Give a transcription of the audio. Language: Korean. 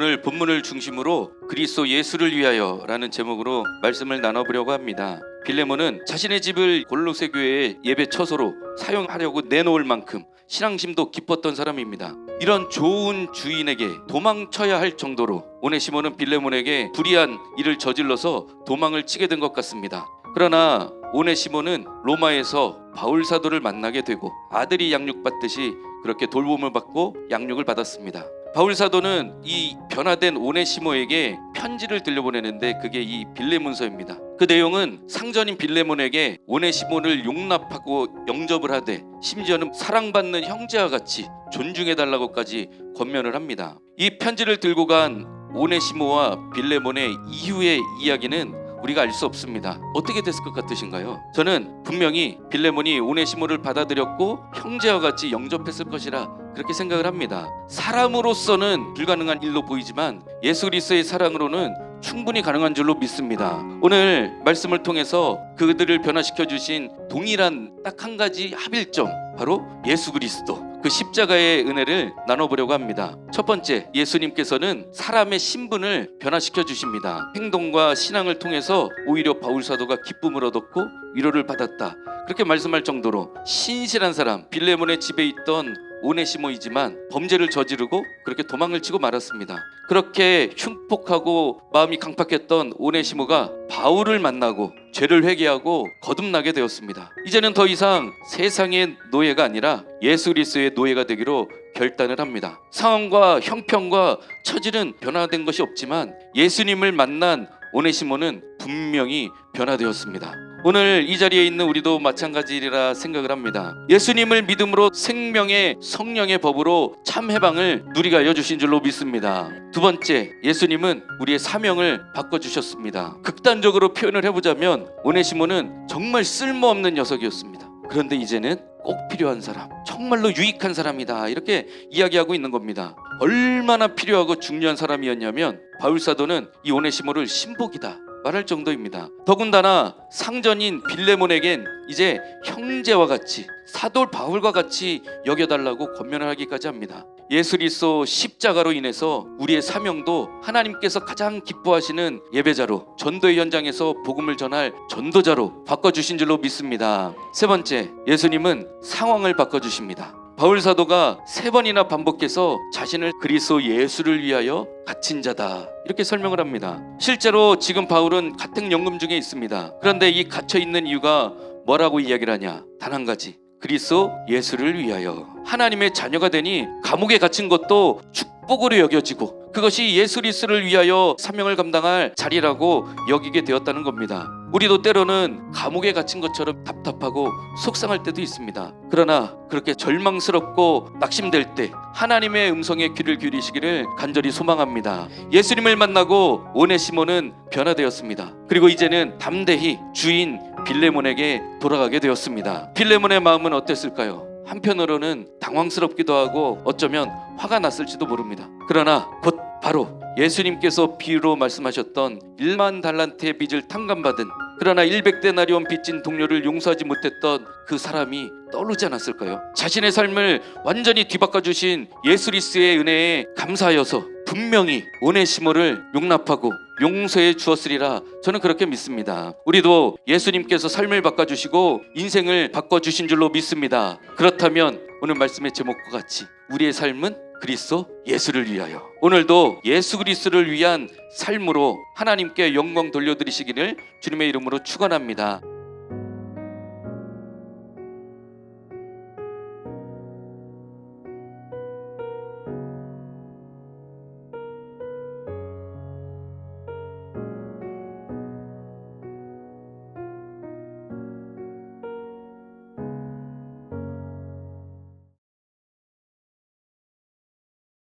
오늘 본문을 중심으로 그리스도 예수를 위하여라는 제목으로 말씀을 나눠보려고 합니다. 빌레몬은 자신의 집을 골로새 교회의 예배 처소로 사용하려고 내놓을 만큼 신앙심도 깊었던 사람입니다. 이런 좋은 주인에게 도망쳐야 할 정도로 오네시모는 빌레몬에게 불의한 일을 저질러서 도망을 치게 된 것 같습니다. 그러나 오네시모는 로마에서 바울 사도를 만나게 되고 아들이 양육받듯이 그렇게 돌봄을 받고 양육을 받았습니다. 바울 사도는 이 변화된 오네시모에게 편지를 들려보내는데 그게 이 빌레몬서입니다. 그 내용은 상전인 빌레몬에게 오네시모를 용납하고 영접을 하되 심지어는 사랑받는 형제와 같이 존중해 달라고까지 권면을 합니다. 이 편지를 들고 간 오네시모와 빌레몬의 이후의 이야기는 우리가 알 수 없습니다. 어떻게 됐을 것 같으신가요? 저는 분명히 빌레몬이 오네시모를 받아들였고 형제와 같이 영접했을 것이라 그렇게 생각을 합니다. 사람으로서는 불가능한 일로 보이지만 예수 그리스도의 사랑으로는 충분히 가능한 줄로 믿습니다. 오늘 말씀을 통해서 그들을 변화시켜 주신 동일한 딱 한 가지 합일점 바로 예수 그리스도 그 십자가의 은혜를 나눠보려고 합니다. 첫 번째, 예수님께서는 사람의 신분을 변화시켜 주십니다. 행동과 신앙을 통해서 오히려 바울 사도가 기쁨을 얻었고 위로를 받았다. 그렇게 말씀할 정도로 신실한 사람, 빌레몬의 집에 있던 오네시모이지만 범죄를 저지르고 그렇게 도망을 치고 말았습니다. 그렇게 흉폭하고 마음이 강팍했던 오네시모가 바울을 만나고 죄를 회개하고 거듭나게 되었습니다. 이제는 더 이상 세상의 노예가 아니라 예수 그리스도의 노예가 되기로 결단을 합니다. 상황과 형편과 처지는 변화된 것이 없지만 예수님을 만난 오네시모는 분명히 변화되었습니다. 오늘 이 자리에 있는 우리도 마찬가지라 생각을 합니다. 예수님을 믿음으로 생명의 성령의 법으로 참 해방을 누리게 하여 주신 줄로 믿습니다. 두 번째, 예수님은 우리의 사명을 바꿔 주셨습니다. 극단적으로 표현을 해보자면 오네시모는 정말 쓸모없는 녀석이었습니다. 그런데 이제는 꼭 필요한 사람, 정말로 유익한 사람이다. 이렇게 이야기하고 있는 겁니다. 얼마나 필요하고 중요한 사람이었냐면 바울 사도는 이 오네시모를 신복이다. 말할 정도입니다. 더군다나 상전인 빌레몬에겐 이제 형제와 같이 사도 바울과 같이 여겨달라고 권면을 하기까지 합니다. 예수 그리스도 십자가로 인해서 우리의 사명도 하나님께서 가장 기뻐하시는 예배자로 전도의 현장에서 복음을 전할 전도자로 바꿔 주신 줄로 믿습니다. 세 번째, 예수님은 상황을 바꿔 주십니다. 바울 사도가 세 번이나 반복해서 자신을 그리스도 예수를 위하여 갇힌 자다 이렇게 설명을 합니다. 실제로 지금 바울은 가택 연금 중에 있습니다. 그런데 이 갇혀 있는 이유가 뭐라고 이야기를 하냐? 단 한 가지. 그리스도 예수를 위하여 하나님의 자녀가 되니 감옥에 갇힌 것도 축복으로 여겨지고 그것이 예수 그리스도를 위하여 사명을 감당할 자리라고 여기게 되었다는 겁니다. 우리도 때로는 감옥에 갇힌 것처럼 답답하고 속상할 때도 있습니다. 그러나 그렇게 절망스럽고 낙심될 때 하나님의 음성에 귀를 기울이시기를 간절히 소망합니다. 예수님을 만나고 오네시모는 변화되었습니다. 그리고 이제는 담대히 주인 빌레몬에게 돌아가게 되었습니다. 빌레몬의 마음은 어땠을까요? 한편으로는 당황스럽기도 하고 어쩌면 화가 났을지도 모릅니다. 그러나 곧 바로 예수님께서 비유로 말씀하셨던 1만 달란트의 빚을 탕감받은 그러나 100데나리온 빚진 동료를 용서하지 못했던 그 사람이 떠오르지 않았을까요? 자신의 삶을 완전히 뒤바꿔 주신 예수 그리스도의 은혜에 감사하여서 분명히 오네시모를 용납하고 용서해 주었으리라 저는 그렇게 믿습니다. 우리도 예수님께서 삶을 바꿔 주시고 인생을 바꿔 주신 줄로 믿습니다. 그렇다면 오늘 말씀의 제목과 같이 우리의 삶은 그리스도 예수를 위하여 오늘도 예수 그리스도를 위한 삶으로 하나님께 영광 돌려드리시기를 주님의 이름으로 축원합니다.